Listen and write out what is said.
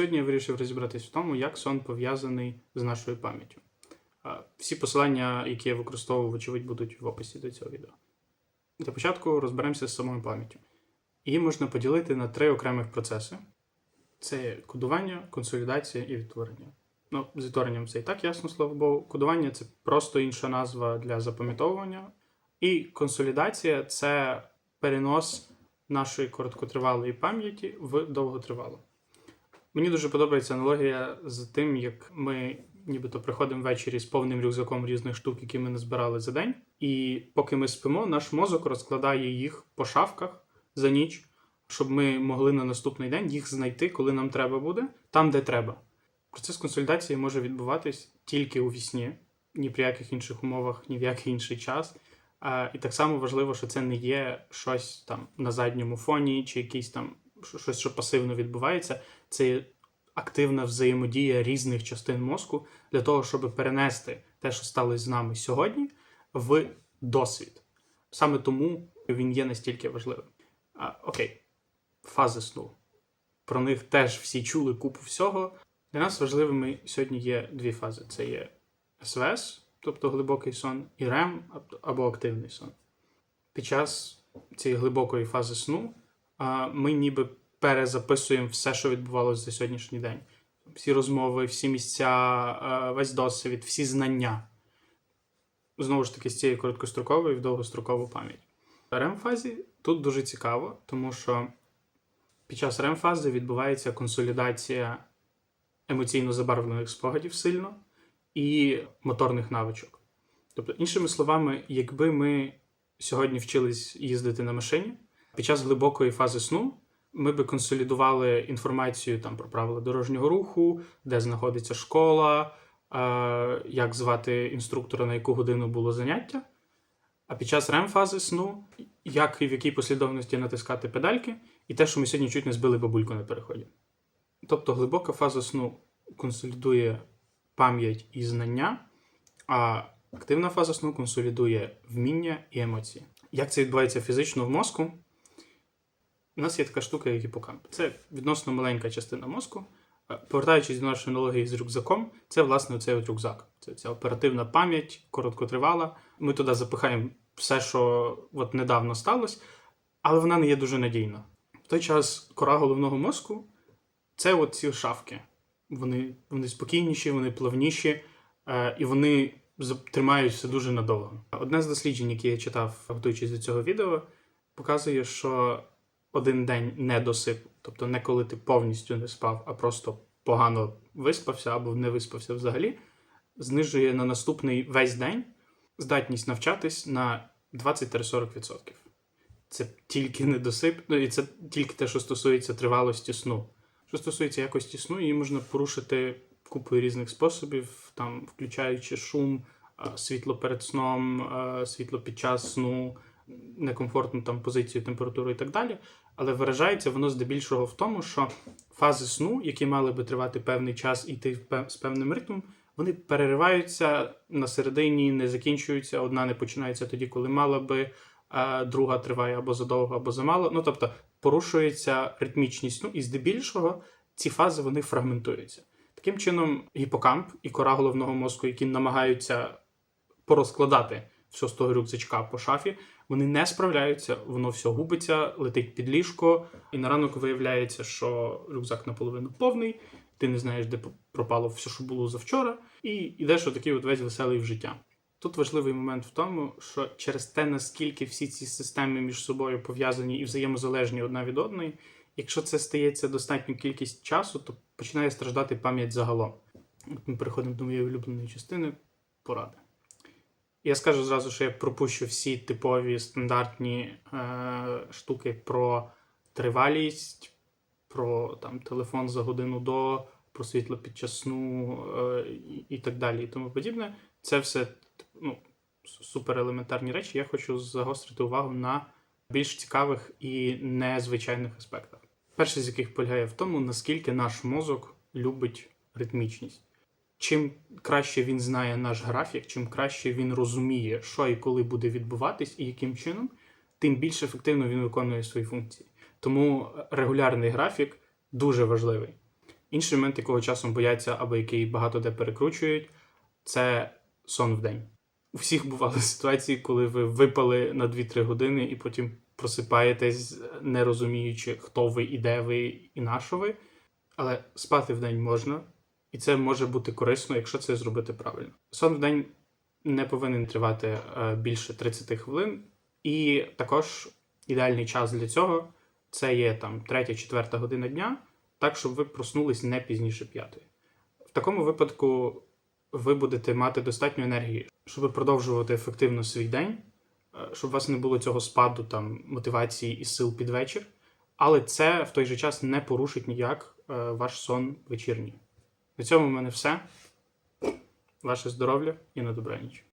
сьогодні я вирішив розібратись в тому, як сон пов'язаний з нашою пам'яттю. Всі посилання, які я використовував, вочевидь, будуть в описі до цього відео. Для початку розберемося з самою пам'яттю. Її можна поділити на три окремих процеси: це кодування, консолідація і відтворення. Ну, з відтворенням це і так ясно, слава Богу. Кодування це просто інша назва для запам'ятовування. І консолідація це перенос нашої короткотривалої пам'яті в довготривалу. Мені дуже подобається аналогія з тим, як ми нібито приходимо ввечері з повним рюкзаком різних штук, які ми назбирали за день. І поки ми спимо, наш мозок розкладає їх по шафках за ніч, щоб ми могли на наступний день їх знайти, коли нам треба буде, там, де треба. Процес консолідації може відбуватись тільки у вісні, ні при яких інших умовах, ні в який інший час. І так само важливо, що це не є щось там на задньому фоні, чи якийсь там щось, що пасивно відбувається. Це активна взаємодія різних частин мозку для того, щоб перенести те, що сталося з нами сьогодні, в досвід. Саме тому він є настільки важливим. А, окей, фази сну. Про них теж всі чули купу всього. Для нас важливими сьогодні є дві фази: це є СВС, тобто глибокий сон, і РЕМ або активний сон. Під час цієї глибокої фази сну ми ніби перезаписуємо все, що відбувалося за сьогоднішній день. Всі розмови, всі місця, весь досвід, всі знання. Знову ж таки, з цієї короткострокової в довгострокову пам'ять. РЕМ-фазі тут дуже цікаво, тому що під час РЕМ-фази відбувається консолідація емоційно забарвлених спогадів сильно і моторних навичок. Тобто, іншими словами, якби ми сьогодні вчились їздити на машині, під час глибокої фази сну ми би консолідували інформацію там про правила дорожнього руху, де знаходиться школа, е, як звати інструктора, на яку годину було заняття. А під час РЕМ-фази сну, як і в якій послідовності натискати педальки, і те, що ми сьогодні чуть не збили бабульку на переході. Тобто глибока фаза сну консолідує пам'ять і знання, а активна фаза сну консолідує вміння і емоції. Як це відбувається фізично в мозку? У нас є така штука, як гіпокамп. Це відносно маленька частина мозку. Е, Повертаючись до нашої аналогії з рюкзаком, це власне цей от рюкзак. Це ця оперативна пам'ять, короткотривала. Ми туди запихаємо все, що от недавно сталося, але вона не є дуже надійна. В той час кора головного мозку це от ці шафки. Вони, вони спокійніші, вони плавніші, е, і вони за- тримаються дуже надовго. Одне з досліджень, які я читав, готуючись до цього відео, показує, що один день недосип, тобто не коли ти повністю не спав, а просто погано виспався або не виспався взагалі, знижує на наступний весь день здатність навчатись на 20-40%. Це тільки недосип, ну і це тільки те, що стосується тривалості сну. Що стосується якості сну, її можна порушити купою різних способів, там, включаючи шум, світло перед сном, світло під час сну, некомфортну там позицію, температуру і так далі. Але виражається воно здебільшого в тому, що фази сну, які мали би тривати певний час і йти з певним ритмом, вони перериваються на середині, не закінчуються. Одна не починається тоді, коли мала би, а друга триває або задовго, або замало. Ну тобто порушується ритмічність сну, і здебільшого ці фази вони фрагментуються. Таким чином, гіпокамп і кора головного мозку, які намагаються порозкладати все з того рюкзачка по шафі, вони не справляються, воно все губиться, летить під ліжко, і на ранок виявляється, що рюкзак наполовину повний, ти не знаєш, де пропало все, що було завчора, і йдеш отакий от весь веселий в життя. Тут важливий момент в тому, що через те, наскільки всі ці системи між собою пов'язані і взаємозалежні одна від одної, якщо це стається достатню кількість часу, то починає страждати пам'ять загалом. Ми переходимо до моєї улюбленої частини поради. Я скажу зразу, що я пропущу всі типові стандартні е, штуки про тривалість, про там, телефон за годину до, про світло під час сну е, і, так далі, і тому подібне. Це все ну, суперелементарні речі. Я хочу загострити увагу на більш цікавих і незвичайних аспектах. Перший з яких полягає в тому, наскільки наш мозок любить ритмічність. Чим краще він знає наш графік, чим краще він розуміє, що і коли буде відбуватись, і яким чином, тим більш ефективно він виконує свої функції. Тому регулярний графік дуже важливий. Інший момент, якого часом бояться або який багато де перекручують, це сон в день. У всіх бували ситуації, коли ви випали на 2-3 години і потім просипаєтесь, не розуміючи, хто ви і де ви, і на що ви. Але спати в день можна, і це може бути корисно, якщо це зробити правильно. Сон в день не повинен тривати е, більше 30 хвилин, і також ідеальний час для цього це є там 3-4 година дня, так щоб ви проснулись не пізніше 5. В такому випадку ви будете мати достатньо енергії, щоб продовжувати ефективно свій день, е, щоб у вас не було цього спаду там мотивації і сил під вечір. Але це в той же час не порушить ніяк е, ваш сон вечірній. На цьому в мене все. Ваше здоров'я і на добраніч.